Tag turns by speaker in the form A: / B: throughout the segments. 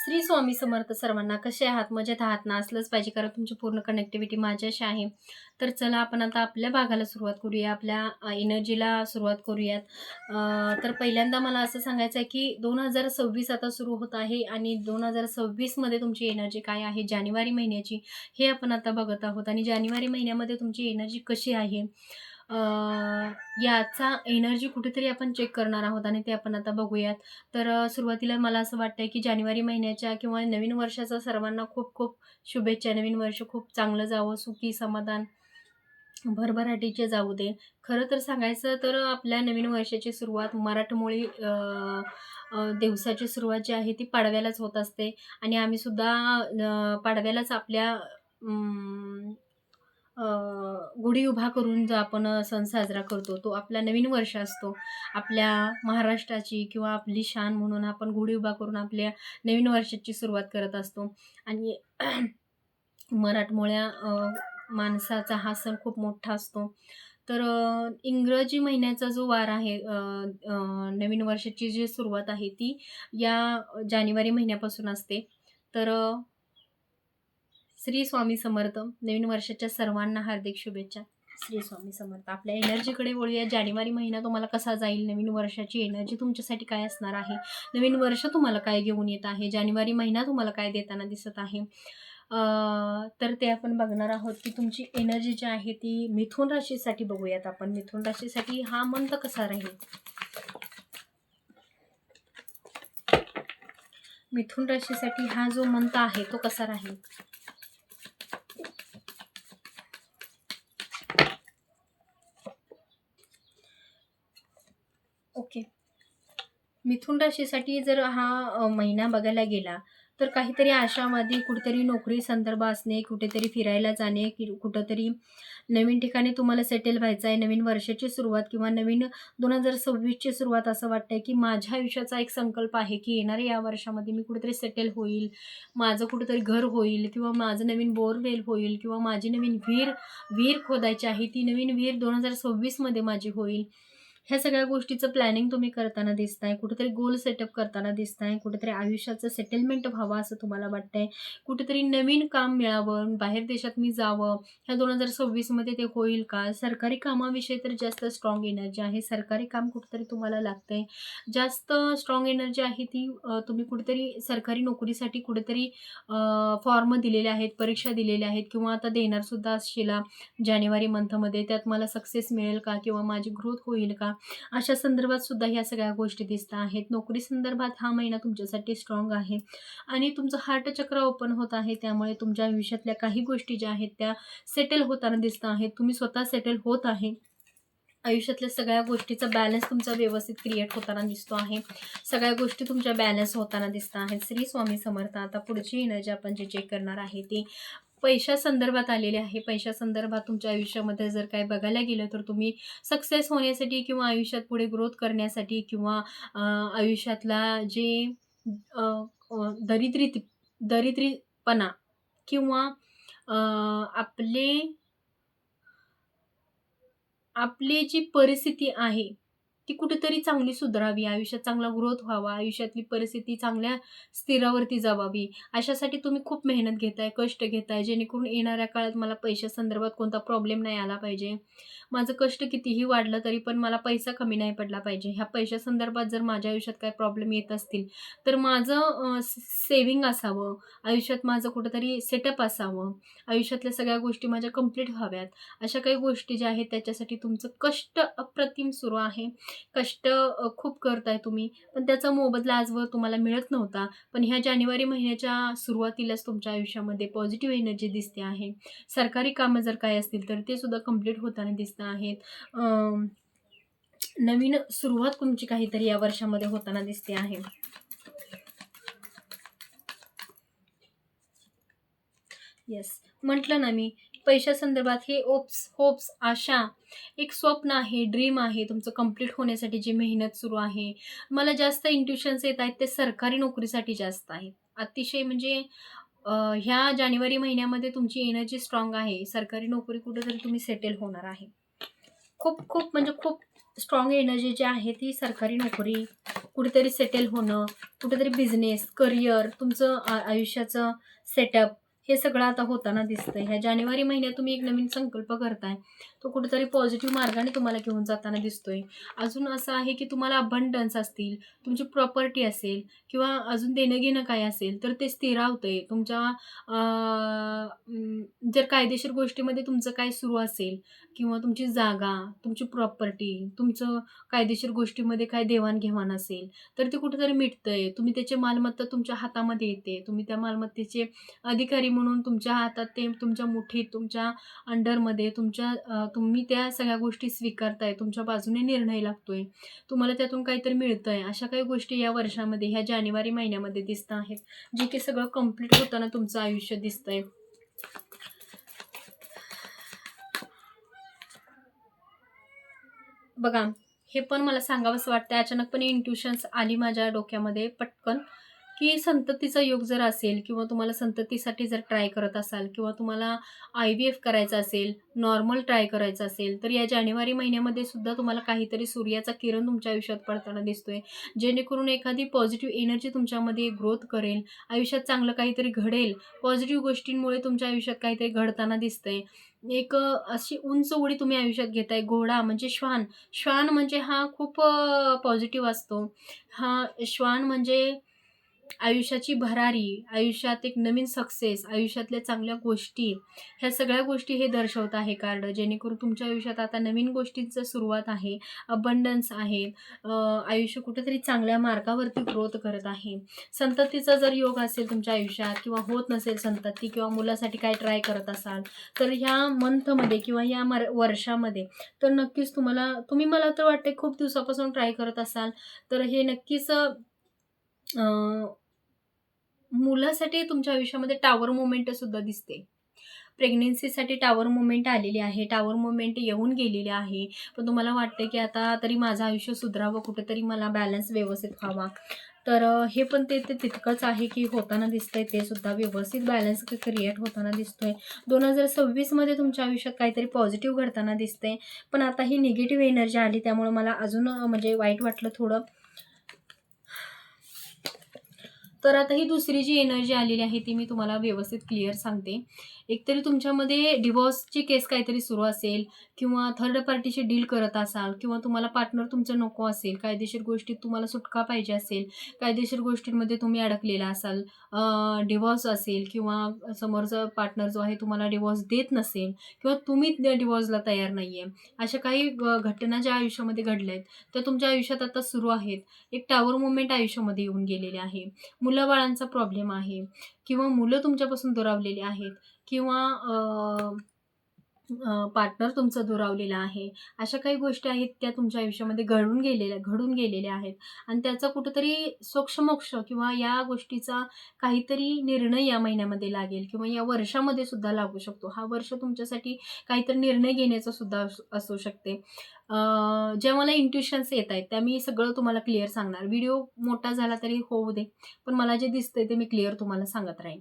A: श्री स्वामी समर्थ सर्वांना कसे आहात? मजेत आहात ना? असलंच पाहिजे कारण तुमची पूर्ण कनेक्टिव्हिटी माझ्याशी आहे. तर चला आपण आता आपल्या भागाला सुरुवात करूया आपल्या एनर्जीला सुरुवात करूयात. तर पहिल्यांदा मला असं सांगायचं आहे की दोन हजार सव्वीस आता सुरू होत आहे आणि दोन हजार सव्वीसमध्ये तुमची एनर्जी काय आहे? जानेवारी महिन्याची हे आपण आता बघत आहोत. आणि जानेवारी महिन्यामध्ये तुमची एनर्जी कशी आहे? याचा एनर्जी कुठेतरी आपण चेक करणार आहोत आणि ते आपण आता बघूयात. तर अ, सुरुवातीला मला असं वाटतंय की जानेवारी महिन्याच्या किंवा नवीन वर्षाचा सर्वांना खूप खूप शुभेच्छा. नवीन वर्ष खूप चांगलं जावं सुखी समाधान भरभराटीचे जाऊ दे. खरं तर सांगायचं तर आपल्या नवीन वर्षाची सुरुवात मराठमोळी अ, अ, दिवसाची सुरुवात जी आहे ती पाडव्यालाच होत असते. आणि आम्हीसुद्धा अ, पाडव्यालाच आपल्या गुढी उभा करून जो आपण सण साजरा करतो तो आपला नवीन वर्ष असतो. आपल्या महाराष्ट्राची किंवा आपली शान म्हणून आपण गुढी उभा करून आपल्या नवीन वर्षाची सुरुवात करत असतो. आणि मराठमोळ्या माणसाचा हा सण खूप मोठा असतो. तर इंग्रजी महिन्याचा जो वार आहे नवीन वर्षाची जी सुरुवात आहे ती या जानेवारी महिन्यापासून असते. तर श्री स्वामी समर्थ. नवीन वर्षाच्या सर्वांना हार्दिक शुभेच्छा. श्री स्वामी समर्थ आपल्या एनर्जीकडे वळूया. जानेवारी महिना तुम्हाला कसा जाईल? नवीन वर्षाची एनर्जी तुमच्यासाठी काय असणार आहे? नवीन वर्ष तुम्हाला काय घेऊन येत आहे? जानेवारी महिना तुम्हाला काय देताना दिसत आहे? तर ते आपण बघणार आहोत की तुमची एनर्जी जी आहे ती मिथुन राशीसाठी बघूयात आपण. मिथुन राशीसाठी हा मंथ कसा राहील? मिथुन राशीसाठी हा जो मंथ आहे तो कसा राहील? मिथुन राशीसाठी जर हा महिना बघायला गेला तर काहीतरी आशामध्ये कुठेतरी नोकरी संदर्भ असणे कुठेतरी फिरायला जाणे कि कुठंतरी नवीन ठिकाणी तुम्हाला सेटल व्हायचं आहे नवीन वर्षाची सुरुवात किंवा नवीन दोन हजार सव्वीसची सुरुवात असं वाटतंय की माझ्या आयुष्याचा एक संकल्प आहे की येणाऱ्या या वर्षामध्ये मी कुठेतरी सेटल होईल माझं कुठेतरी घर होईल किंवा माझं नवीन बोरवेल होईल किंवा माझी नवीन विहीर विहीर खोदायची आहे ती नवीन विहीर दोन हजार सव्वीसमध्ये माझी होईल. ह्या सगळ्या गोष्टीचं प्लॅनिंग तुम्ही करताना दिसताय कुठेतरी गोल सेटअप करताना दिसताय कुठेतरी आयुष्याचं सेटलमेंट व्हावं असं तुम्हाला वाटतंय. कुठेतरी नवीन काम मिळावं बाहेर देशात मी जावं ह्या दोन हजार सव्वीसमध्ये ते होईल का? सरकारी कामाविषयी तर जास्त स्ट्रॉंग एनर्जी आहे. सरकारी काम कुठेतरी तुम्हाला लागतंय. जास्त स्ट्रॉंग एनर्जी आहे ती तुम्ही कुठेतरी सरकारी नोकरीसाठी कुठेतरी फॉर्म दिलेले आहेत परीक्षा दिलेल्या आहेत किंवा आता देणार सुद्धा असशिला जानेवारी मंथमध्ये त्यात मला सक्सेस मिळेल का किंवा माझी ग्रोथ होईल का? अशा संदर्भात सुद्धा ह्या सगळ्या गोष्टी दिसत आहेत. नोकरी संदर्भात हा महिना तुमच्यासाठी स्ट्रॉंग आहे. आणि तुमचं हार्ट चक्र ओपन होत आहे. त्यामुळे तुमच्या आयुष्यातल्या काही गोष्टी ज्या आहेत त्या सेटल होताना दिसत आहेत. तुम्ही स्वतः सेटल होत आहे. आयुष्यातल्या सगळ्या गोष्टीचा बॅलन्स तुमचा व्यवस्थित क्रिएट होताना दिसतो आहे. सगळ्या गोष्टी तुमच्या बॅलन्स होताना दिसत आहेत. श्री स्वामी समर्थ. आता पुढची एनर्जी आपण जे चेक करणार आहे ती पैशा संदर्भात आलेले आहे. पैशा संदर्भात तुमच्या आयुष्यामध्ये जर काय बघायला गेलं तर तुम्ही सक्सेस होण्यासाठी किंवा आयुष्यात पुढे ग्रोथ करण्यासाठी किंवा आयुष्यातला जे दरिद्री दरिद्रीपणा किंवा आपले आपली जी परिस्थिती आहे ती कुठेतरी चांगली सुधारावी आयुष्यात चांगला ग्रोथ व्हावा आयुष्यातली परिस्थिती चांगल्या स्थिरावरती जावावी. अशासाठी तुम्ही खूप मेहनत घेताय कष्ट घेताय जेणेकरून येणाऱ्या काळात मला पैशा संदर्भात कोणता प्रॉब्लेम नाही आला पाहिजे. माझं कष्ट कितीही वाढलं तरी पण मला पैसा कमी नाही पडला पाहिजे. ह्या पैशा संदर्भात जर माझ्या आयुष्यात काही प्रॉब्लेम येत असतील तर माझं सेविंग असावं. आयुष्यात माझं कुठंतरी सेटअप असावं. आयुष्यातल्या सगळ्या गोष्टी माझ्या कंप्लीट व्हाव्यात. अशा काही गोष्टी ज्या आहेत त्याच्यासाठी तुमचं कष्ट अप्रतिम सुरू आहे. कष्ट खूप करताय तुम्ही. पण त्याचा मोबदला आजवर तुम्हाला मिळत नव्हता. पण ह्या जानेवारी महिन्याच्या सुरुवातीलाच तुमच्या आयुष्यामध्ये पॉझिटिव्ह एनर्जी दिसते आहे. सरकारी कामं जर काय असतील तर ते सुद्धा कंप्लीट होताना दिसत आहेत. नवीन सुरुवात तुमची काहीतरी या वर्षामध्ये होताना दिसते आहे. येस म्हटलं ना मी पैशा संदर्भात हे ओप्स होप्स आशा एक स्वप्न आहे ड्रीम आहे तुमचं कंप्लीट होण्यासाठी जी मेहनत सुरू आहे. मला जास्त इंट्युशन्स येत आहेत ते सरकारी नोकरीसाठी जास्त आहेत. अतिशय म्हणजे ह्या जानेवारी महिन्यामध्ये तुमची एनर्जी स्ट्रॉंग आहे. सरकारी नोकरी कुठेतरी तुम्ही सेटल होणार आहे. खूप खूप म्हणजे खूप स्ट्रॉंग एनर्जी जी आहे ती सरकारी नोकरी कुठेतरी सेटल होणं कुठेतरी बिझनेस करिअर तुमचं आयुष्याचं सेटअप हे सगळं आता होताना दिसतंय. ह्या जानेवारी महिन्यात तुम्ही एक नवीन संकल्प करताय. तो कुठेतरी पॉझिटिव्ह मार्गाने तुम्हाला घेऊन जाताना दिसतोय. अजून असं आहे की तुम्हाला अबंडन्स असतील तुमची प्रॉपर्टी असेल किंवा अजून देणं घेणं काय असेल तर ते स्थिरावतंय. तुमच्या जर कायदेशीर गोष्टीमध्ये तुमचं काय सुरू असेल किंवा तुमची जागा तुमची प्रॉपर्टी तुमचं कायदेशीर गोष्टीमध्ये काय देवाणघेवाण असेल तर ते कुठेतरी मिटतंय. तुम्ही त्याचे मालमत्ता तुमच्या हातामध्ये येते. तुम्ही त्या मालमत्तेचे अधिकारी म्हणून तुमच्या हातात ते तुमच्या मुठीत तुमच्या अंडरमध्ये तुमच्या तुम्ही त्या सगळ्या गोष्टी स्वीकारताय तुमच्या बाजूने निर्णय लागतोय. तुम्हाला त्यातून काहीतरी मिळतंय. अशा काही गोष्टी या वर्षामध्ये ह्या जानेवारी महिन्यामध्ये दिसत आहेत जे की सगळं कंप्लीट होताना तुमचं आयुष्य दिसतंय. बघा हे पण मला सांगावंसं वाटतं अचानकपणे इंट्युशन्स आली माझ्या डोक्यामध्ये पटकन. की संततीचा योग जर असेल किंवा तुम्हाला संततीसाठी जर ट्राय करत असाल किंवा तुम्हाला आय व्ही एफ करायचं असेल नॉर्मल ट्राय करायचं असेल तर या जानेवारी महिन्यामध्ये सुद्धा तुम्हाला काहीतरी सूर्याचा किरण तुमच्या आयुष्यात पडताना दिसतोय. जेणेकरून एखादी पॉझिटिव्ह एनर्जी तुमच्यामध्ये ग्रोथ करेल आयुष्यात चांगलं काहीतरी घडेल पॉझिटिव्ह गोष्टींमुळे तुमच्या आयुष्यात काहीतरी घडताना दिसतंय. एक अशी उंच उडी तुम्ही आयुष्यात घेताय घोडा म्हणजे श्वान. श्वान म्हणजे हा खूप पॉझिटिव्ह असतो. हा श्वान म्हणजे आयुष्याची भरारी आयुष्यात एक नवीन सक्सेस आयुष्यातल्या चांगल्या गोष्टी ह्या सगळ्या गोष्टी हे दर्शवत आहे कार्ड. जेणेकरून तुमच्या आयुष्यात आता नवीन गोष्टींचं सुरुवात आहे अबंडन्स आहे आयुष्य कुठेतरी चांगल्या मार्गावरती ग्रोथ करत आहे. संततीचा जर योग असेल तुमच्या आयुष्यात किंवा होत नसेल संतती किंवा मुलासाठी काय ट्राय करत असाल तर ह्या मंथमध्ये किंवा या मर वर्षामध्ये तर नक्कीच तुम्हाला तुम्ही मला तर वाटते खूप दिवसापासून ट्राय करत असाल तर हे नक्कीच मुलासाठी तुमच्या आयुष्यामध्ये टावर मुवमेंट सुद्धा दिसते. प्रेग्नन्सीसाठी टावर मोमेंट आलेली आहे टावर मुवमेंट येऊन गेलेली आहे. पण तुम्हाला वाटते की आता तरी माझं आयुष्य सुधरावं कुठेतरी मला बॅलन्स व्यवस्थित व्हावा. तर हे पण ते ते तितकंच आहे की होताना दिसतंय ते सुद्धा व्यवस्थित बॅलन्स क्रिएट होताना दिसतोय. दोन हजार सव्वीसमध्ये तुमच्या आयुष्यात काहीतरी पॉझिटिव्ह घडताना दिसतंय. पण आता ही निगेटिव्ह एनर्जी आली त्यामुळे मला अजून म्हणजे वाईट वाटलं थोडं. तर आता ही दुसरी जी एनर्जी आलेली आहे ती मी तुम्हाला व्यवस्थित क्लिअर सांगते. एकतरी तुमच्यामध्ये डिवॉर्सची केस काहीतरी सुरू असेल किंवा थर्ड पार्टीशी डील करत असाल किंवा तुम्हाला पार्टनर तुमचं नको असेल कायदेशीर गोष्टीत तुम्हाला सुटका पाहिजे असेल कायदेशीर गोष्टींमध्ये तुम्ही अडकलेला असाल डिवॉर्स असेल किंवा समोरचा पार्टनर जो आहे तुम्हाला डिवॉर्स देत नसेल किंवा तुम्ही डिवॉर्सला तयार नाही आहे अशा काही घटना ज्या आयुष्यामध्ये घडल्या आहेत त्या तुमच्या आयुष्यात आता सुरू आहेत. एक टावर मुवमेंट आयुष्यामध्ये येऊन गेलेले आहे. मुलाबाळांचा प्रॉब्लेम आहे किंवा मुलं तुमच्यापासून दुरावलेली आहेत किंवा पार्टनर तुमचं दुरावलेलं आहे अशा काही गोष्टी आहेत त्या तुमच्या आयुष्यामध्ये घडून गेलेल्या घडून गेलेल्या आहेत. आणि त्याचा कुठंतरी सोक्षमोक्ष किंवा या गोष्टीचा काहीतरी निर्णय या महिन्यामध्ये लागेल किंवा या वर्षामध्ये सुद्धा लागू शकतो. हा वर्ष तुमच्यासाठी काहीतरी निर्णय घेण्याचा सुद्धा असू- असू शकते. ज्या मला इंट्युशन्स येत आहेत त्या मी सगळं तुम्हाला क्लिअर सांगणार. व्हिडिओ मोठा झाला तरी हो, होऊ दे. पण मला जे दिसतंय ते मी क्लिअर तुम्हाला सांगत राहीन.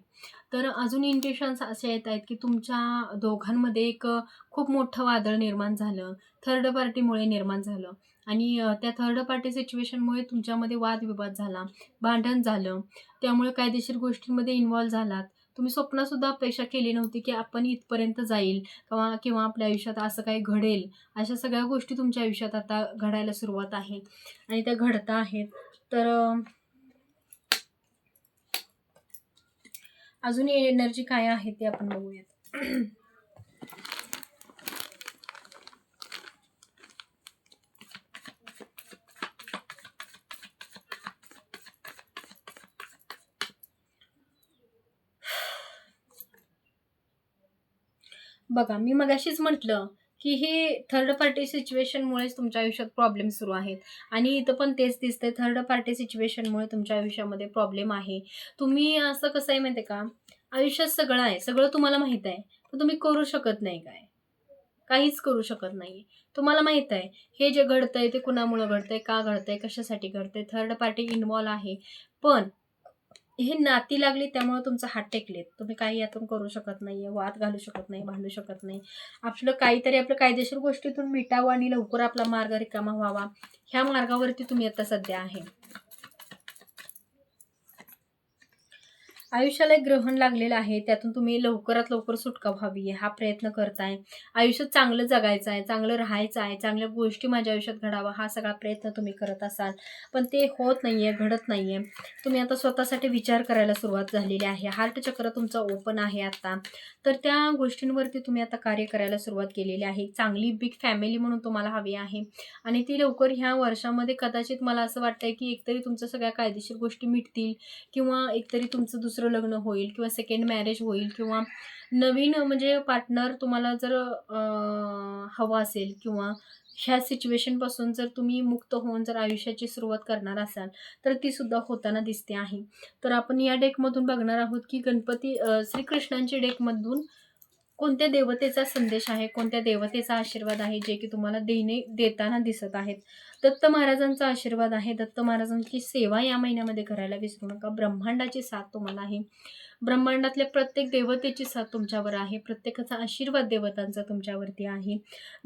A: तर अजून इंट्युशन्स असे येत आहेत की तुमच्या दोघांमध्ये एक खूप मोठं वादळ निर्माण झालं. थर्ड पार्टीमुळे निर्माण झालं. आणि त्या थर्ड पार्टी सिच्युएशनमुळे तुमच्यामध्ये वादविवाद झाला. भांडण झालं. त्यामुळे कायदेशीर गोष्टींमध्ये इन्व्हॉल्व झालात. तुम्ही स्वप्नसुद्धा अपेक्षा केली नव्हती की आपण इथपर्यंत जाईल किंवा किंवा आपल्या आयुष्यात असं काही घडेल. अशा सगळ्या गोष्टी तुमच्या आयुष्यात आता घडायला सुरुवात आहे आणि त्या घडता आहेत. तर अजून एनर्जी काय आहे ते आपण बघूयात. बघा मी मगाशीच म्हटलं की हे थर्ड पार्टी सिच्युएशनमुळेच तुमच्या आयुष्यात प्रॉब्लेम सुरू आहेत. आणि इथं पण तेच दिसतंय थर्ड पार्टी सिच्युएशनमुळे तुमच्या आयुष्यामध्ये प्रॉब्लेम आहे. तुम्ही असं कसं आहे माहिती आहे का? आयुष्यात सगळं आहे सगळं तुम्हाला माहीत आहे पण तुम्ही करू शकत नाही काय? काहीच करू शकत नाही. तुम्हाला माहीत आहे हे जे घडतंय ते कुणामुळं घडतंय का घडतंय कशासाठी घडतंय थर्ड पार्टी इन्वॉल्व आहे. पण हे नाती लागली त्यामुळे तुमचा हात टेकलेत. तुम्ही काही यातून करू शकत नाही वाद घालू शकत नाही भांडू शकत नाही. आपलं काहीतरी आपलं कायदेशीर गोष्टीतून मिटावं आणि लवकर आपला मार्ग रिकामा व्हावा. ह्या मार्गावरती तुम्ही आता सध्या आहे. आयुष्याला एक ग्रहण लागलेलं आहे. त्यातून तुम्ही लवकरात लवकर सुटका व्हावी. हा प्रयत्न करताय. आयुष्य चांगलं जगायचं आहे चांगलं राहायचं आहे चांगल्या गोष्टी माझ्या आयुष्यात घडावा हा सगळा प्रयत्न तुम्ही करत असाल. पण ते होत नाही आहे घडत नाही आहे तुम्ही आता स्वतःसाठी विचार करायला सुरुवात झालेली आहे. हार्ट चक्र तुमचं ओपन आहे आता. तर त्या गोष्टींवरती तुम्ही आता कार्य करायला सुरुवात केलेली आहे. चांगली बिग फॅमिली म्हणून तुम्हाला हवी आहे. आणि ती लवकर ह्या वर्षामध्ये कदाचित मला असं वाटतंय की एकतरी तुमचं सगळ्या कायदेशीर गोष्टी मिटतील किंवा एकतरी तुमचं दुसरं दुसरं लग्न होईल किंवा सेकंड मॅरेज होईल किंवा नवीन म्हणजे पार्टनर तुम्हाला जर हवा असेल किंवा ह्या सिच्युएशनपासून जर तुम्ही मुक्त होऊन जर आयुष्याची सुरुवात करणार असाल तर ती सुद्धा होताना दिसते आहे. तर आपण या डेकमधून बघणार आहोत की गणपती श्रीकृष्णांच्या डेकमधून कोणत्या देवतेचा संदेश आहे कोणत्या देवतेचा आशीर्वाद आहे जे की तुम्हाला देणे देताना दिसत आहेत? दत्त महाराजांचा आशीर्वाद आहे. दत्त महाराजांची सेवा या महिन्यामध्ये करायला विसरू नका. ब्रह्मांडाची साथ तुम्हाला आहे. ब्रह्मांडातल्या प्रत्येक देवतेची साथ तुमच्यावर आहे. प्रत्येकाचा आशीर्वाद देवतांचा तुमच्यावरती आहे.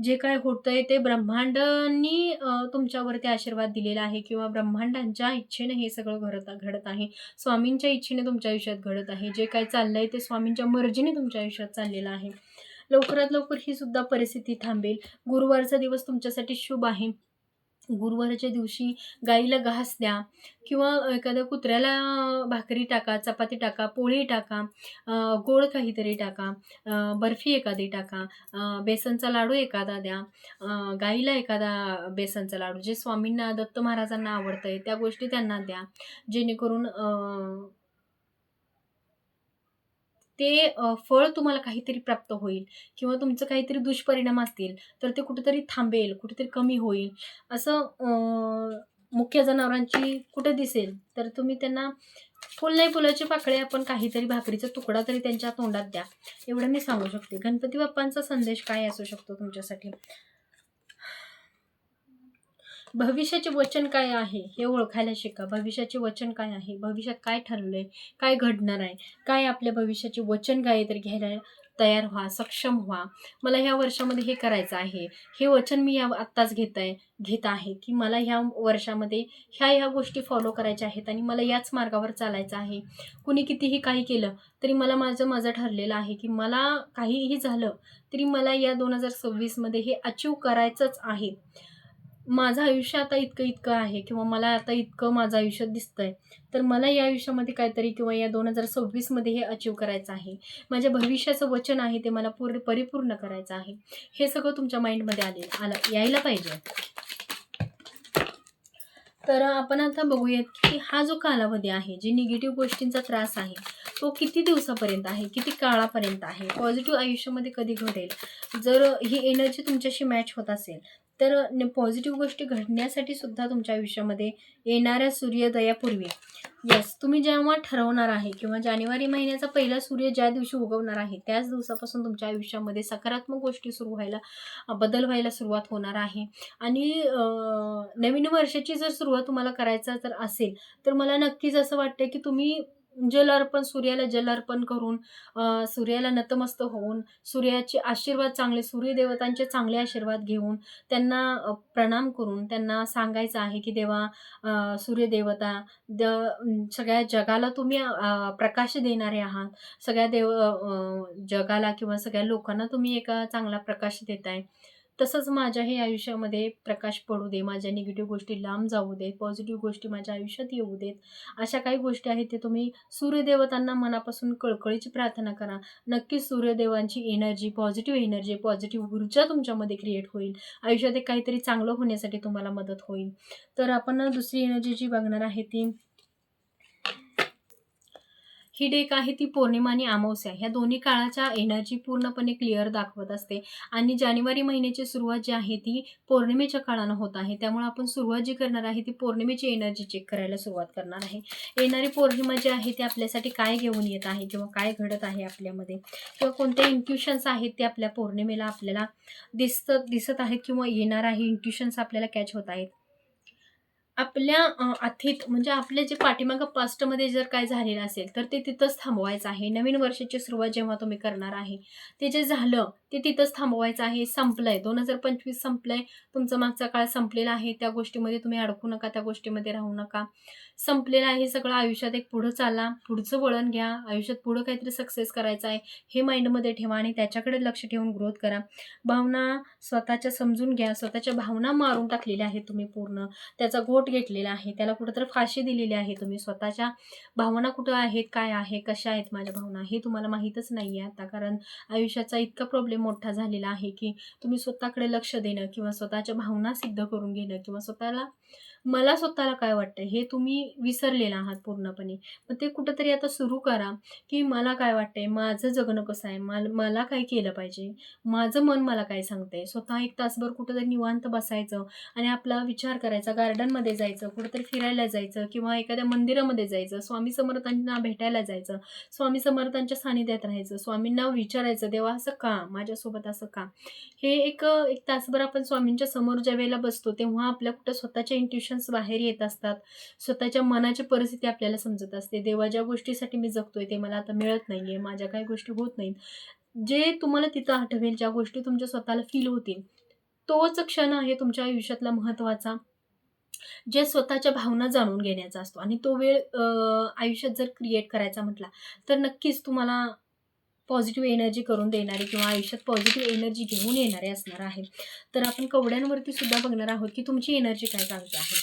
A: जे काय होतंय ते ब्रह्मांडांनी तुमच्यावरती आशीर्वाद दिलेला आहे किंवा ब्रह्मांडांच्या इच्छेने हे सगळं घडत घडत आहे. स्वामींच्या इच्छेने तुमच्या आयुष्यात घडत आहे. जे काय चाललंय ते स्वामींच्या मर्जीने तुमच्या आयुष्यात चाललेलं आहे. लवकरात लवकर ही सुद्धा परिस्थिती थांबेल. गुरुवारचा दिवस तुमच्यासाठी शुभ आहे. गुरुवारच्या दिवशी गाईला घास द्या किंवा एखाद्या कुत्र्याला भाकरी टाका चपाती टाका पोळी टाका गोड काहीतरी टाका बर्फी एखादी टाका बेसनचा लाडू एखादा द्या गाईला एखादा बेसनचा लाडू जे स्वामींना दत्त महाराजांना आवडतं आहे त्या गोष्टी त्यांना द्या जेणेकरून ते फळ तुम्हाला काहीतरी प्राप्त होईल किंवा तुमचं काहीतरी दुष्परिणाम असतील तर ते कुठेतरी थांबेल कुठेतरी कमी होईल. असं मुख्य जनावरांची कुठे दिसेल तर तुम्ही त्यांना फुल नाही फुलाचे पाकळे आपण काहीतरी भाकरीचा तुकडा तरी त्यांच्या तोंडात द्या. एवढं मी सांगू शकते. गणपती बाप्पांचा संदेश काय असू शकतो तुमच्यासाठी? भविष्याचे वचन काय आहे हे ओळखायला शिका. भविष्याचे वचन काय आहे? भविष्यात काय ठरलंय? काय घडणार आहे? काय आपल्या भविष्याचे वचन काय तर घ्यायला तयार व्हा सक्षम व्हा. मला ह्या वर्षामध्ये हे करायचं आहे. हे वचन मी या आत्ताच घेत आहे घेत आहे की मला ह्या वर्षामध्ये ह्या ह्या गोष्टी फॉलो करायच्या आहेत आणि मला याच मार्गावर चालायचं आहे. कुणी कितीही काही केलं तरी मला माझं माझं ठरलेलं आहे की मला काहीही झालं तरी मला या दोन हजार सव्वीसमध्ये हे अचीव करायचंच आहे. माझं आयुष्य आता इतकं इतकं आहे किंवा मला आता इतकं माझं आयुष्य दिसतंय तर मला या आयुष्यामध्ये काहीतरी किंवा या दोन हजार सव्वीसमध्ये हे अचीव करायचं आहे. माझ्या भविष्याचं वचन आहे ते मला पूर्ण परिपूर्ण करायचं आहे. हे सगळं तुमच्या माइंडमध्ये आले आलं यायला पाहिजे. तर आपण आता बघूयात की हा जो कालावधी आहे जी निगेटिव्ह गोष्टींचा त्रास आहे तो किती दिवसापर्यंत आहे किती काळापर्यंत आहे? पॉझिटिव्ह आयुष्यामध्ये कधी घडेल? जर ही एनर्जी तुमच्याशी मॅच होत असेल तर पॉझिटिव्ह गोष्टी घडण्यासाठी सुद्धा तुमच्या आयुष्यामध्ये येणाऱ्या सूर्योदयापूर्वी. यस तुम्ही जेव्हा ठरवणार आहे किंवा जानेवारी महिन्याचा पहिला सूर्य ज्या दिवशी उगवणार आहे त्याच दिवसापासून तुमच्या आयुष्यामध्ये सकारात्मक गोष्टी सुरू व्हायला बदल व्हायला सुरुवात होणार आहे. आणि नवीन वर्षाची जर सुरुवात तुम्हाला करायचा जर असेल तर मला नक्कीच असं वाटतं की तुम्ही जल अर्पण सूर्याला जल अर्पण करून सूर्याला नतमस्त होऊन सूर्याचे आशीर्वाद चांगले सूर्यदेवतांचे चांगले आशीर्वाद घेऊन त्यांना प्रणाम करून त्यांना सांगायचं आहे की देवा सूर्यदेवता द सगळ्या जगाला तुम्ही प्रकाश देणारे आहात. सगळ्या देव जगाला किंवा सगळ्या लोकांना तुम्ही एका चांगला प्रकाश देताय. तसंच माझ्या हे आयुष्यामध्ये प्रकाश पडू दे माझ्या निगेटिव्ह गोष्टी लांब जाऊ देत पॉझिटिव्ह गोष्टी माझ्या आयुष्यात येऊ देत अशा काही गोष्टी आहेत ते तुम्ही सूर्यदेवतांना मनापासून कळकळीची प्रार्थना करा. नक्कीच सूर्यदेवांची एनर्जी पॉझिटिव्ह एनर्जी पॉझिटिव्ह ऊर्जा तुमच्यामध्ये क्रिएट होईल. आयुष्यात एक काहीतरी चांगलं होण्यासाठी तुम्हाला मदत होईल. तर आपण दुसरी एनर्जी जी बघणार आहे ती ही डेक आहे ती पौर्णिमा आणि अमावस्या. ह्या दोन्ही काळाच्या एनर्जी पूर्णपणे क्लिअर दाखवत असते. आणि जानेवारी महिन्याची सुरुवात जी आहे ती पौर्णिमेच्या काळानं होत आहे. त्यामुळे आपण सुरुवात जी करणार आहे ती पौर्णिमेची एनर्जी चेक करायला सुरुवात करणार आहे. येणारी पौर्णिमा जी आहे ती आपल्यासाठी काय घेऊन येत आहे किंवा काय घडत आहे आपल्यामध्ये? किंवा कोणते इंट्युशन्स आहेत ते आपल्या पौर्णिमेला आपल्याला दिसत दिसत आहेत किंवा येणार आहे? इंट्युशन्स आपल्याला कॅच होत आहेत. आपल्या अ, म्हणजे आपल्या जे पाठीमागं पास्टमध्ये जर काय झालेलं असेल तर ते तिथंच थांबवायचं आहे. नवीन वर्षाची सुरुवात जेव्हा तुम्ही करणार आहे ते जे झालं ते तिथंच थांबवायचं आहे. संपलं आहे दोन हजार पंचवीस संपलं आहे तुमचा मागचा काळ संपलेला आहे. त्या गोष्टीमध्ये तुम्ही अडकू नका त्या गोष्टीमध्ये राहू नका. संपलेलं आहे. सगळं आयुष्यात एक पुढं चाला. पुढचं वळण घ्या. आयुष्यात पुढं काहीतरी सक्सेस करायचं आहे हे माइंडमध्ये ठेवा आणि त्याच्याकडे लक्ष ठेवून ग्रोथ करा. भावना स्वतःच्या समजून घ्या. स्वतःच्या भावना मारून टाकलेल्या आहेत तुम्ही पूर्ण. त्याचा घोट घेतलेला आहे. त्याला कुठंतरी फाशी दिलेली आहे तुम्ही. स्वतःच्या भावना कुठं आहेत काय आहे कशा आहेत माझ्या भावना हे तुम्हाला माहीतच नाही आहे आता. कारण आयुष्याचा इतका प्रॉब्लेम मोठा झालेला आहे की तुम्ही स्वतःकडे लक्ष देणं किंवा स्वतःच्या भावना सिद्ध करून घेणं किंवा स्वतःला मला स्वतःला काय वाटतं हे तुम्ही विसरलेला आहात पूर्णपणे. मग ते कुठंतरी आता सुरू करा की मला काय वाटतंय? माझं जगणं कसं आहे? मला मला काय केलं पाहिजे? माझं मन मला काय सांगतंय? स्वतः एक तासभर कुठंतरी निवांत बसायचं आणि आपला विचार करायचा गार्डनमध्ये जायचं कुठंतरी फिरायला जायचं किंवा एखाद्या मंदिरामध्ये जायचं स्वामी समर्थांना भेटायला जायचं स्वामी समर्थांच्या सानिध्यात राहायचं स्वामींना विचारायचं देवा असं का? माझ्यासोबत असं का? हे एक एक तासभर आपण स्वामींच्या समोर ज्या वेळेला बसतो तेव्हा आपल्या कुठं स्वतःच्या इमोशन्स बाहेर येत असतात. स्वतःच्या मनाची परिस्थिती आपल्याला समजत असते. देवा ज्या गोष्टीसाठी मी जगतोय ते मला आता मिळत नाही आहे माझ्या काही गोष्टी होत नाहीत. जे तुम्हाला तिथं आठवेल ज्या गोष्टी तुमच्या स्वतःला फील होतील तोच क्षण आहे तुमच्या आयुष्यातला महत्त्वाचा जे स्वतःच्या भावना जाणून घेण्याचा असतो. आणि तो वेळ आयुष्यात जर क्रिएट करायचा म्हटला तर नक्कीच तुम्हाला पॉझिटिव्ह एनर्जी करून देणारे किंवा आयुष्यात पॉझिटिव्ह एनर्जी घेऊन येणारे असणार आहे तर आपण कवड्यांवरती सुद्धा बघणार आहोत की तुमची एनर्जी काय सांगते आहे.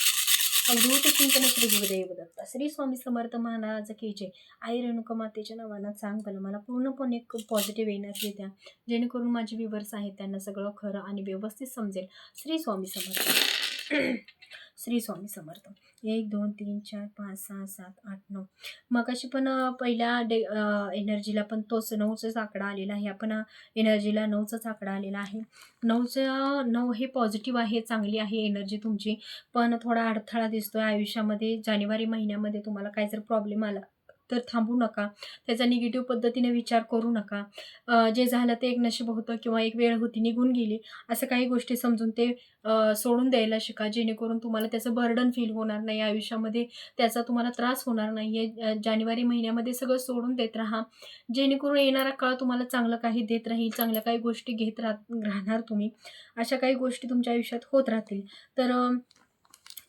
A: अवधूत चिंतन श्री गुरुदेव दत्त. श्री स्वामी समर्थ महाराज की जय. आई रेणुका मातेच्या नावानं सांग भलं मला पूर्णपणे एक पॉझिटिव्ह एनर्जी द्या. जेणेकरून माझे व्हिवर्स आहेत त्यांना सगळं खरं आणि व्यवस्थित समजेल. श्री स्वामी समर्थ. श्री स्वामी समर्थ. एक दोन तीन चार पाच सहा सात आठ नऊ. मग अशी पण पहिल्या डे एनर्जीला पण तोच नऊचाच आकडा आलेला आहे. आपण एनर्जीला नऊचाच आकडा आलेला आहे. नऊचं नऊ हे पॉझिटिव्ह आहे चांगली आहे एनर्जी तुमची. पण थोडा अडथळा दिसतोय आयुष्यामध्ये. जानेवारी महिन्यामध्ये तुम्हाला काय जर प्रॉब्लेम आला तर थांबू नका. त्याचा निगेटिव्ह पद्धतीने विचार करू नका. जे झालं ते एक नशीब होतं किंवा एक वेळ होती निघून गेली. असं काही गोष्टी समजून ते सोडून द्यायला शिका जेणेकरून तुम्हाला त्याचं बर्डन फील होणार नाही. आयुष्यामध्ये त्याचा तुम्हाला त्रास होणार नाही आहे जानेवारी महिन्यामध्ये सगळं सोडून देत राहा. जेणेकरून येणारा काळ तुम्हाला चांगलं काही देत राहील चांगल्या काही गोष्टी घेत राह राहणार तुम्ही. अशा काही गोष्टी तुमच्या आयुष्यात होत राहतील. तर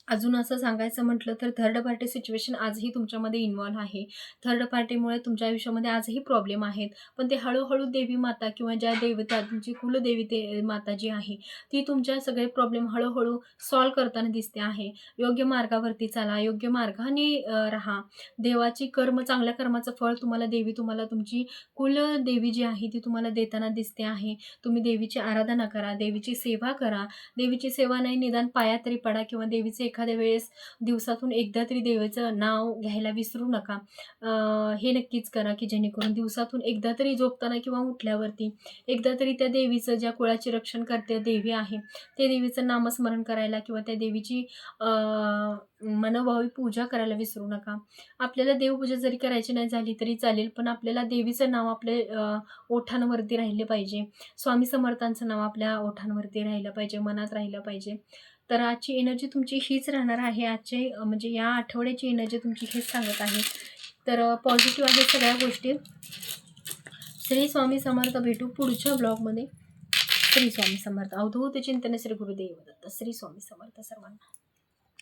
A: अजून असं सांगायचं म्हटलं तर थर्ड पार्टी सिच्युएशन आजही तुमच्यामध्ये इन्वॉल्व्ह आहे. थर्ड पार्टीमुळे तुमच्या आयुष्यामध्ये आजही प्रॉब्लेम आहेत. पण ते हळूहळू देवी माता किंवा ज्या देवता तुमची कुलदेवी ते माता जी आहे ती तुमच्या सगळे प्रॉब्लेम हळूहळू सॉल्व करताना दिसते आहे. योग्य मार्गावरती चाला योग्य मार्गाने राहा. देवाची कर्म चांगल्या कर्माचं फळ तुम्हाला देवी तुम्हाला तुमची कुलदेवी जी आहे ती तुम्हाला देताना दिसते आहे. तुम्ही देवीची आराधना करा देवीची सेवा करा. देवीची सेवा नाही निदान पाया तरी पडा किंवा देवीचे एखाद्या वेळेस दिवसातून एकदा तरी देवीचं नाव घ्यायला विसरू नका. हे नक्कीच करा की जेणेकरून दिवसातून एकदा तरी झोपताना किंवा उठल्यावरती एकदा तरी त्या देवीचं ज्या कुळाचे रक्षण करते देवी आहे त्या देवीचं नामस्मरण करायला किंवा त्या देवीची मनोभावी पूजा करायला विसरू नका. आपल्याला देवपूजा जरी करायची नाही झाली तरी चालेल पण आपल्याला देवीचं नाव आपले ओठांवरती राहिले पाहिजे. स्वामी समर्थांचं नाव आपल्या ओठांवरती राहिलं पाहिजे मनात राहिलं पाहिजे. तर आजची एनर्जी तुमची हीच राहणार आहे आजचे म्हणजे या आठवड्याची एनर्जी तुमची हीच सांगत आहे. तर पॉझिटिव्ह आहे सगळ्या गोष्टी. श्री स्वामी समर्थ भेटू पुढच्या ब्लॉगमध्ये. श्री स्वामी समर्थ. अवधूत चिंतन श्री गुरुदेव दत्त. श्री स्वामी समर्थ सर्वांना.